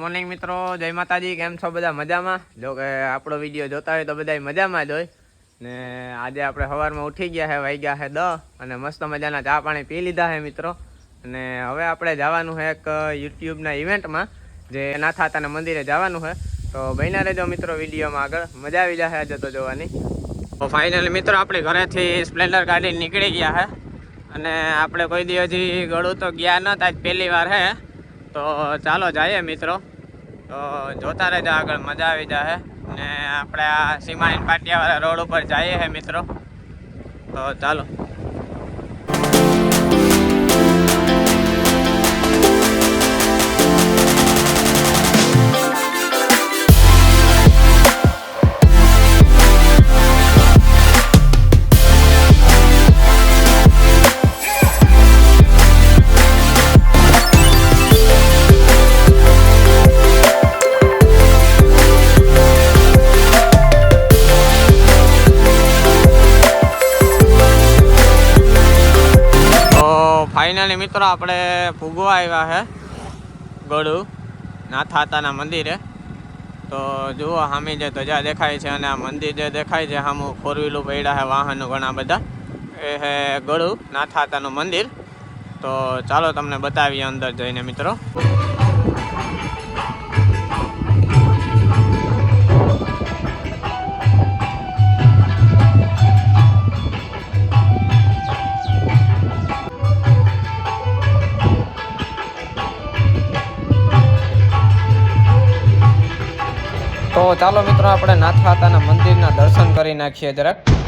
Morning મિત્રો, જય માતાજી, કેમ છો બધા? મજામાં? જો કે આપણો વીડિયો જોતા હોય તો બધા મજામાં જ હોય. ને આજે આપણે સવારમાં ઉઠી ગયા છે વાગ્યા છે દ અને મસ્ત મજાના ચા પાણી પી લીધા છે મિત્રો. અને હવે આપણે જવાનું છે એક યુટ્યુબના ઇવેન્ટમાં, જે નાથાતાના મંદિરે જવાનું છે તો બન્યા રહેજો મિત્રો વિડીયોમાં આગળ. મજા આવી જશે આજે તો જોવાની. તો ફાઇનલી મિત્રો આપણે ઘરેથી સ્પ્લેન્ડર ગાડી નીકળી ગયા છે અને આપણે કોઈ દી હજી ગળું તો ગયા નહોતા, આજ પહેલી વાર હે. તો ચાલો જઈએ મિત્રો. તો જોતા રહેજો આગળ, મજા આવી જશે ને આપણે આ સીમાણી પાટિયાવાળા રોડ ઉપર જઈએ હે મિત્રો. તો ચાલો. ફાઇનલી મિત્રો આપણે ભૂગવા આવ્યા છે ગળું નાથાતાના મંદિરે. તો જુઓ સામે જે ધજા દેખાય છે અને આ મંદિર જે દેખાય છે સામું ફોર વ્હીલું પડ્યા છે વાહનો ઘણા બધા. એ છે ગળું નાથાતાનું મંદિર. તો ચાલો તમને બતાવીએ અંદર જઈને મિત્રો. ચાલો મિત્રો આપણે નાથવાતાના મંદિરના દર્શન કરી નાખીએ જરાક.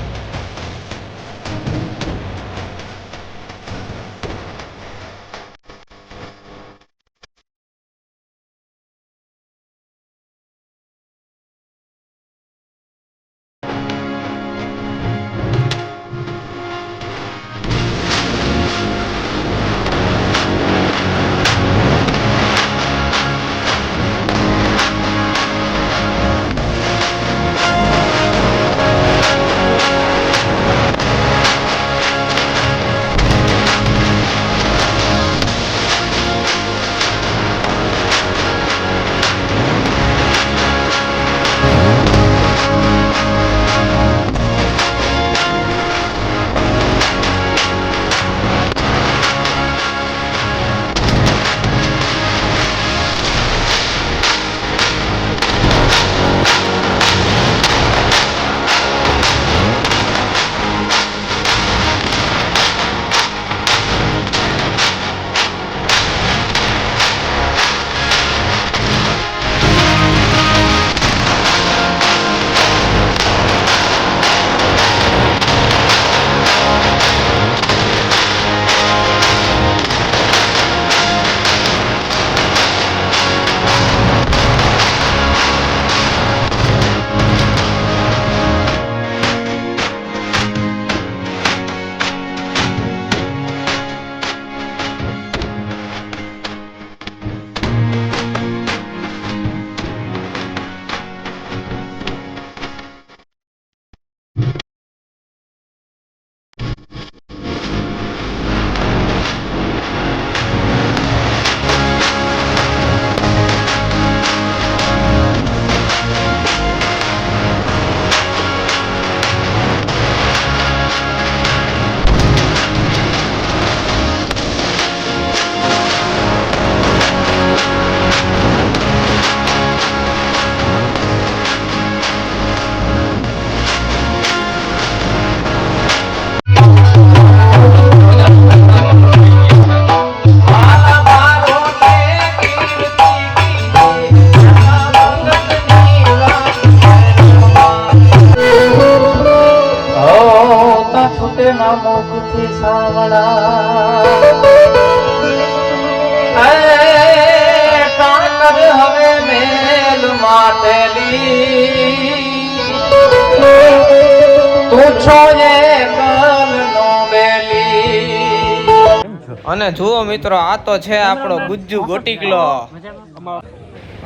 અને જુઓ મિત્રો આ તો છે આપણો ગુજ્જુ ગોટીકલો.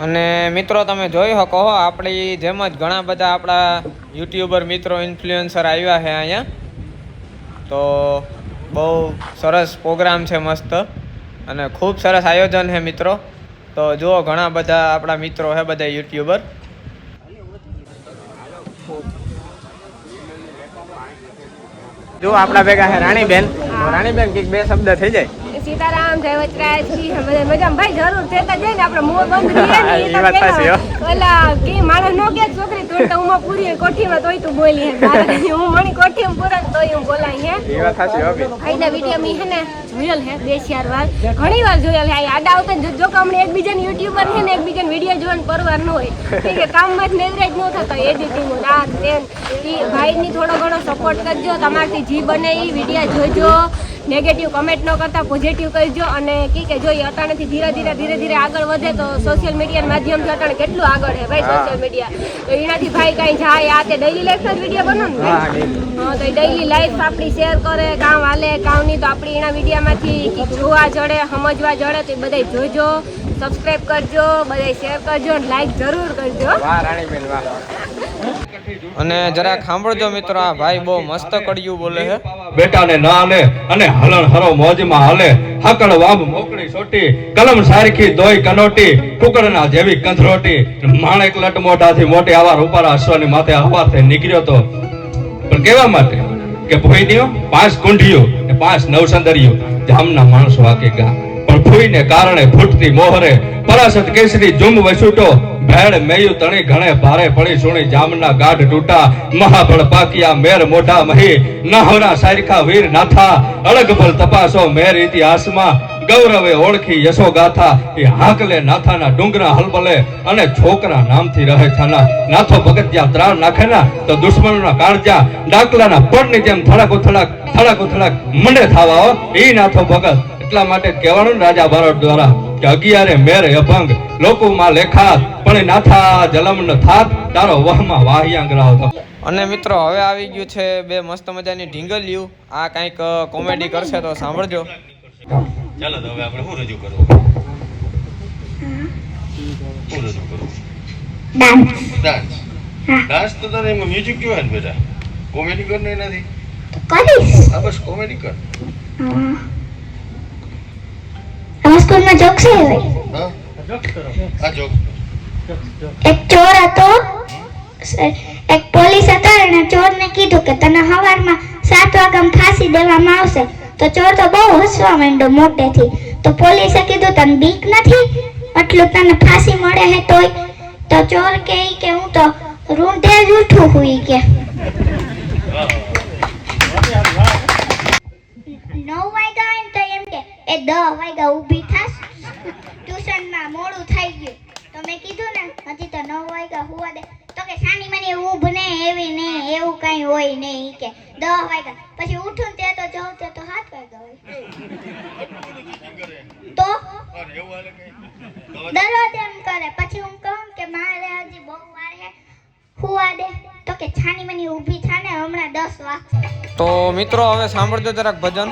અને મિત્રો તમે જોઈ શકો હો આપણી જેમ જ ઘણા બધા આપણા યુટ્યુબર મિત્રો ઇન્ફ્લુએન્સર આવ્યા છે અહીંયા. તો બહુ સરસ પ્રોગ્રામ છે મસ્ત. અને ખૂબ સરસ આયોજન છે મિત્રો. તો જુઓ ઘણા બધા આપણા મિત્રો છે બધા યુટ્યુબર. જો આપણા ભેગા છે રાણીબેન. રાણીબેન કંઈક બે શબ્દ થઈ જાય. સીતારામ જય વચરાજ મને બધા ભાઈ જરૂર થતા જાય ને આપણે મોં બંધ રહીએ ને એ હો. ઓલા કે માણસ નો કે છોકરી તું તો ઉમા પૂરી કોઠીમાં તોય તું બોલી હે મણી કોઠીમાં પૂરા ને તોય હું બોલાય હે? એ વાત સાચી હો બેન આઈના વિડિયો મી હે ને જોયેલ હે બે ચાર વાર. ઘણી વાર જોયેલ હે આડા આવતા જો- જો કે હમણાં એકબીજાને યુટ્યુબર છે ને એકબીજાને વીડિયો જોવાનું પરવાર ન હોય. કે કામમાં જ નેવરેજ ન થતો એડિટિંગ રાત તેન ઈ ભાઈની થોડો ઘણો સપોર્ટ કરજો તમારથી જી બને ઈ વીડિયો જોજો. નેગેટિવ કમેન્ટ ન કરતા પોઝિટિવ કહીજો અને કી કે જોઈએ અટાણેથી ધીરે ધીરે ધીરે ધીરે આગળ વધે તો સોશિયલ મીડિયા માધ્યમથી અટાણે કેટલું આગળ છે ભાઈ સોશિયલ મીડિયા તો એનાથી ભાઈ કાંઈ જાય આ તે ડેઈલી લાઈફનો જ વીડિયો બનો ને હા? તો ડેઈલી લાઈફ આપણી શેર કરે કામ હાલે કામ નહીં તો આપણી એના વિડીયામાંથી જોવા જડે સમજવા જડે તો એ બધાય જોજો સબસ્ક્રાઇબ કરજો બધા શેર કરજો અને લાઈક જરૂર કરજો. વાહ રાણીબેન વાહ. અને જરાક સાંભળજો મિત્રો આ ભાઈ બહુ મસ્ત કડિયું બોલે છે બેટાને ના હાલે અને હલણ હરો મોજમાં હાલે. હાકડ વાંબ મોકળી સોટી, કલમ સારખી દોઈ કનોટી, કુકડના જેવી કંથરોટી માણેક લટ મોઢાથી મોટી આવાર ઉપર અશ્વની માથે હવાર થઈ નીકળ્યો તો. પણ કેવા માટે? કે ભોઈનીઓ પાંચ કુંઢીઓ ને પાંચ નવસંદરીઓ. જામના માણસો વાકે ગા પણ ફૂઈને કારણે ફૂટતી મોહરે પરાસત કેસરી જુમ વસૂટો. ભેળ મેયુ તણી ઘણે ભારે પડી સુણી, જામના ગાઢ તૂટા મહાબળ પાકિયા, મેર મોઢા મહી નાહોના સારખા વીર નાથા, અળગભલ તપાસો મેર ઇતિહાસમાં, ગૌરવે ઓળખી યશો ગાથા એ હાકલે નાથાના ડુંગરા હલબલે, અને છોકરા નામથી રહે થાના. નાથો ભગત જ્યાં ત્રાણ નાખે ના તો દુશ્મનોના કાળજા ડાકલાના પડની જેમ થડક ઉથળક થડક ઉથળક મંડે થાવા ઈ નાથો ભગત એટલા માટે કહેવાનું રાજા ભારત દ્વારા કે અગિયારે મેર અભંગ, લોકોમાં લેખાત પણ નાથા જલમ ન થાત તારો વહમાં વાહી રાવ તો. અને મિત્રો હવે આવી ગયું છે બે મસ્ત મજાની ઢીંગલિયું. આ કંઈક કોમેડી કરશે તો સાંભળજો. ચાલો તો હવે આપણે હું રજૂ કરું શું રજૂ કરવું? ડાન્સ. ડાન્સ. તો તને એમાં મ્યુઝિક જોવે ને બેટા. કોમેડી કર ને નથી કરીશ. હા બસ કોમેડી કર. અમારા સ્કૂલમાં જોક છે હા? આ જો એક ચોર હતો. એક પોલીસ હતો અને ચોરને કીધું કે તને સવારમાં સાત વાગ્યામાં ફાંસી દેવામાં આવશે. તો ચોર તો બહુ હસવા માંડ્યો મોટેથી. તો પોલીસે કીધું, તને બીક નથી? આટલું તને ફાંસી મળે હે તોય? તો ચોર કે કે, હું તો રૂંઢે જ ઉઠું હુઈ કે. નવ વાગ્યા હોય તો એમ કે, એ દસ વાગ્યા ઊભી થાશ. ટ્યુશનમાં મોડું થઈ ગયું. તો મેં કીધું ને કે હુવા દે તો કે સાની મને ઊભ ને એવી ને એવું કઈ હોય ને ઈ કે દસ વાગ્યા પછી ઉઠું તે તો જાઉં તે તો સાત વાગ્યા હોય. તો? એવું હાલે કઈ દરરોજ એમ કરે પછી હું કહું કે મારે હજી બહુ વાર હે હુવા દે તો કે છાની મની ઊભી થાને હમણાં દસ વાગશે તો મિત્રો હવે સાંભળજો જરાક ભજન.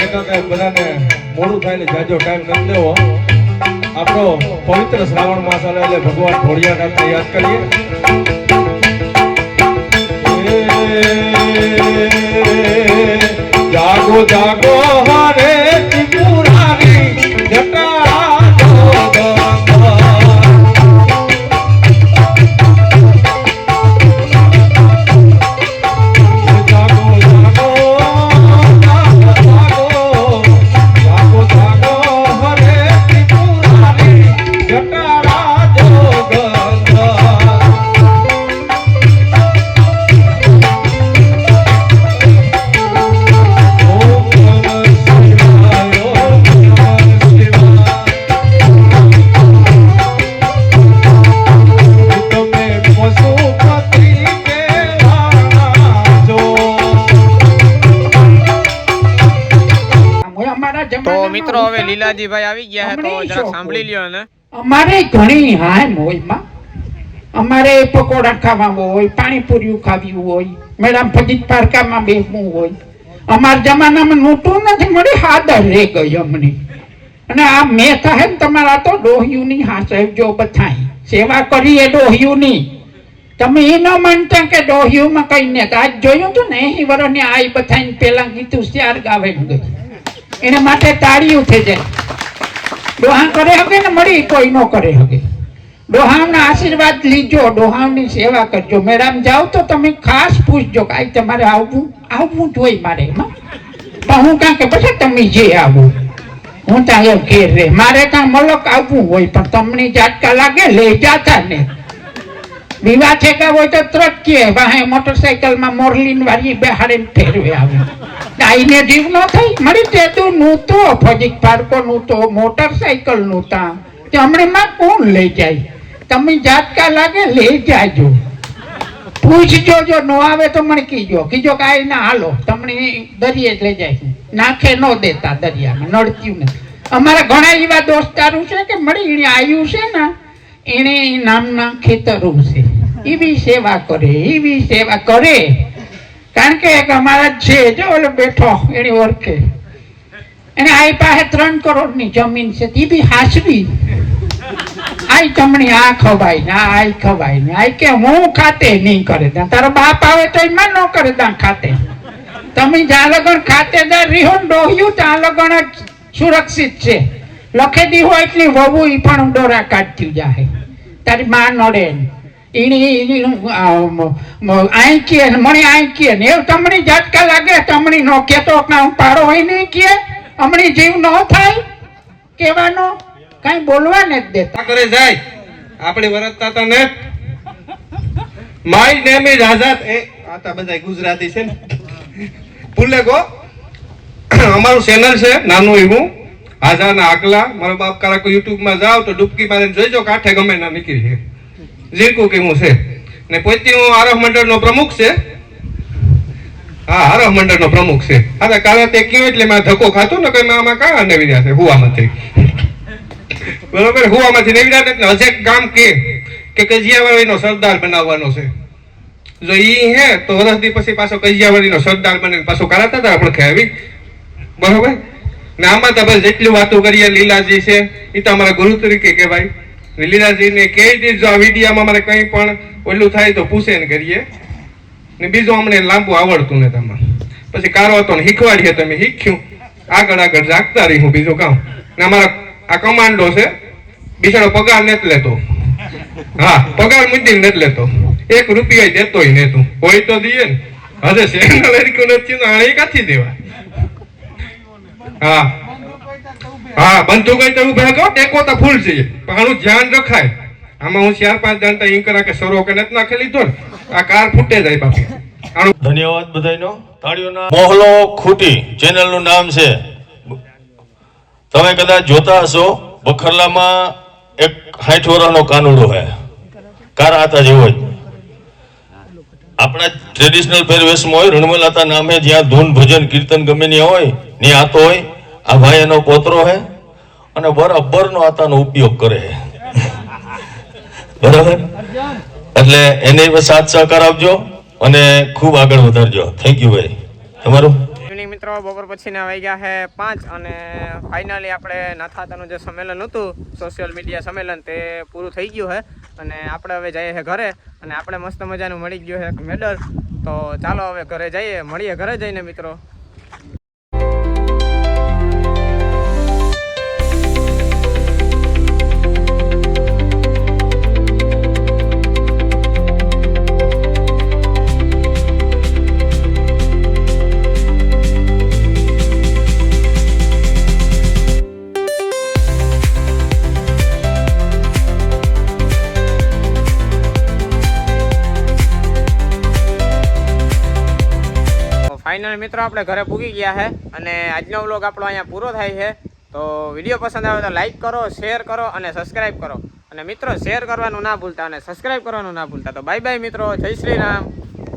અમીરભાઈ કઈ બધાને મોડું થાય ને જાજો ટાઈમ નથી લેવો, આપણો પવિત્ર શ્રાવણ માસ આવે એટલે ભગવાન ભોળિયાનાથને યાદ કરીએ. જાગો જાગો, હારે ત્રિપુરારી જટા તો મિત્રો હવે લીલાજીભાઈ આવી ગયા છે તો જરા સાંભળી. લ્યો ને અમારે ઘણી હાય મોયમાં અમારે પકોડા ખાવા હોય પાણીપુરી ખાવી હોય મેડમ ફજીત પારકામાં બેસવું હોય. અમારા જમાનામાં નોટું નથી મળી હાદર રે ગઈ અમને. અને આ મેં સાહેબ તમારા તો ડોહ્યુની હાસવજો બધાય. સેવા કરીએ ડોહ્યુની તમે એ ન માનતા કે ડોહ્યુમાં કઈ ને આજ જોયું તું ને એ વર્ષની આઈ બધાને પેલા ગીતું શ્યાર ગાવે ગઈ એના માટે તાળીઓ થઈ જાય. ડોહા કરે હકે ને મળી, કોઈ નો કરે હકે ડોહાના આશીર્વાદ લીજો ડોહાની સેવા કરજો. મેરામ જાઓ તો તમે ખાસ પૂછજો કે આઈ તમારે આવવું આવવું જોઈએ મારે એમાં. પણ હું કાં કે પછી તમે જે આવો. હું ત્યાં એમ ઘેર રે મારે ત્યાં મલક આવવું હોય, પણ તમને જાટકા લાગે લઈ જાતા ને. વિવાહ છે કે હોય તો ત્રટકીએ વાહે મોટરસાયકલમાં મોરલીન વાળી બેહાડીને ફેરવે આવે. આઈને જીવ ન થઈ મળી તે તું નૂતો, ફજીક પાર્કો નૂતો, મોટરસાયકલ નૂતા. તે હમણાં કોણ લઈ જાય? તમે જાતકા લાગે, લઈ જાજો. પૂછજો જો ન આવે તો મને કીજો. કીજો કે આઈ ના હાલો, તમને દરિયે જ લઈ જાય નાખે ન દેતા દરિયામાં નડત્યું નથી. અમારા ઘણા એવા દોસ્તારું છે કે મળી એને આવ્યું છે ને એને નામના ખેતરું છે. એવી સેવા કરે, એવી સેવા કરે. કારણ કે એક અમારા છે, જો ઓલો બેઠો એની ઓળખે. એને આઈ પાસે ત્રણ કરોડની જમીન છે તે બી હાસવી આઈ જમણી આ ખવાય ને આઈ ખવાય ને આઈ કે હું ખાતે નહીં કરે તારો બાપ આવે તો એમાં ન કરે ત્યાં ખાતે. તમે જ્યાં લગણ ખાતેદાર રહ્યો ને ડોહ્યું, ત્યાં લગણ સુરક્ષિત છે. લખેદી હોય એટલી વહુ એ પણ ડોરા કાઢતી જાય. તારી માં નડે ને. ઈની આઈ ને મણી આઈ કે ને એવું તમણી ઝટકા લાગે, તમણી નો કેતો કાં પાડો હોય નહીં કે, હમણી જીવ ન થાય કેવાનો કઈ બોલવા ને જ જાય. આપણે વરતતા તા માય નેમ આઝાદ એ આતા બધા ગુજરાતી છે ને. ભૂલે ગો. અમારું ચેનલ છે, નાનું એવું. આઝાદ આકલા મારો બાપ કારા યુટ્યુબમાં જાવ તો ડૂબકી મારીને જોઈજો કાંઠે ગમે ના નીકળી છે જીરકું કેવું છે? ને પોતે હું આરવ મંડળ નો પ્રમુખ છે. હા, આરવ મંડળ નો પ્રમુખ છે. હા કાલે તે કયો એટલે મેં ધક્કો ખાતો ને કઈ આમાં કાં નવી રહ્યા છે હુવામાંથી. બરોબર? હુવામાંથી નવી રહ્યા એટલે હજે ગામ કે કે કજિયાવાળીનો સરદાર બનાવવાનો છે. જો ઈ હે તો વર્ષથી પછી પાછો કજિયાવાળીનો સરદાર બને પાછો કરાતા હતા આપણે ખેવી બરોબર? ને આમાં તમે જેટલી વાતો કરીએ, લીલાજી છે. એ તો અમારા ગુરુ તરીકે કહેવાય. લીલાજીને કહી દીધું આ વિડીયામાં મારે કંઈ પણ ઓલું થાય તો પૂછે ને કરીએ ને બીજું અમને લાંબુ આવડતું ને તમારે પછી કારો હતો ને શીખવાડીએ તમે શીખ્યું. આગળ આગળ જાગતા રહીશું બીજું કામ. ને અમારા આ કમાન્ડો છે બિચારો પગાર નથી લેતો. હા, પગાર મૂકી નથી લેતો. એક રૂપિયા દેતોય તું. હોય તો દઈએ ને. હજે લડક્યું નથી આણે કાથી દેવા? હા. હા, બંધુ ગઈ તો ઊભા કહો ટેકો તો ફૂલ છે. પણ આનું ધ્યાન રખાય. આમાં હું ચાર પાંચ જાણતા એમ કરા કે સરો કે નથી નાખી લીધો ને આ કાર ફૂટે જાય બાપુ. ધન્યવાદ બધાનો તાળીઓના મોહલો ખૂટી. ચેનલનું નામ છે તમે કદાચ જોતા હશો, બખરલામાં એક સાઠ વર્ષનો કાનુડો હે. કાર આતા જેવો જ. આપણા ટ્રેડિશનલ પહેરવેશમાં હોય, રણમલાતા નામે જ્યાં ધૂન ભજન, કીર્તન ગમે ત્યાં હોય, ત્યાં આતો હોય. આ ભાઈ એનો પોતરો હે અને બરાબરનો આતાનો ઉપયોગ કરે છે બરાબર? એટલે એને સાથ સહકાર આપજો અને ખૂબ આગળ વધારજો. થેન્ક યુ ભાઈ તમારું? મિત્રો, બપોર પછીના વાગ્યા છે પાંચ અને ફાઇનલી આપણે નાથાતાનું જે સંમેલન હતું સોશિયલ મીડિયા સંમેલન, તે પૂરું થઈ ગયું છે અને આપણે હવે જઈએ છીએ ઘરે અને આપણે મસ્ત મજાનું મળી ગયું છે મેડલ તો ચાલો હવે ઘરે જઈએ, મળીએ ઘરે જઈને મિત્રો. મિત્રો, આપણે ઘરે પૂગી ગયા છે અને આજનો વ્લોગ આપણો અહીંયા પૂરો થાય છે. તો વીડિયો પસંદ આવે તો લાઇક કરો શેર કરો અને સબસ્ક્રાઈબ કરો. અને મિત્રો શેર કરવાનું ના ભૂલતા અને સબસ્ક્રાઈબ કરવાનું ના ભૂલતા. તો બાય બાય મિત્રો, જય શ્રી રામ.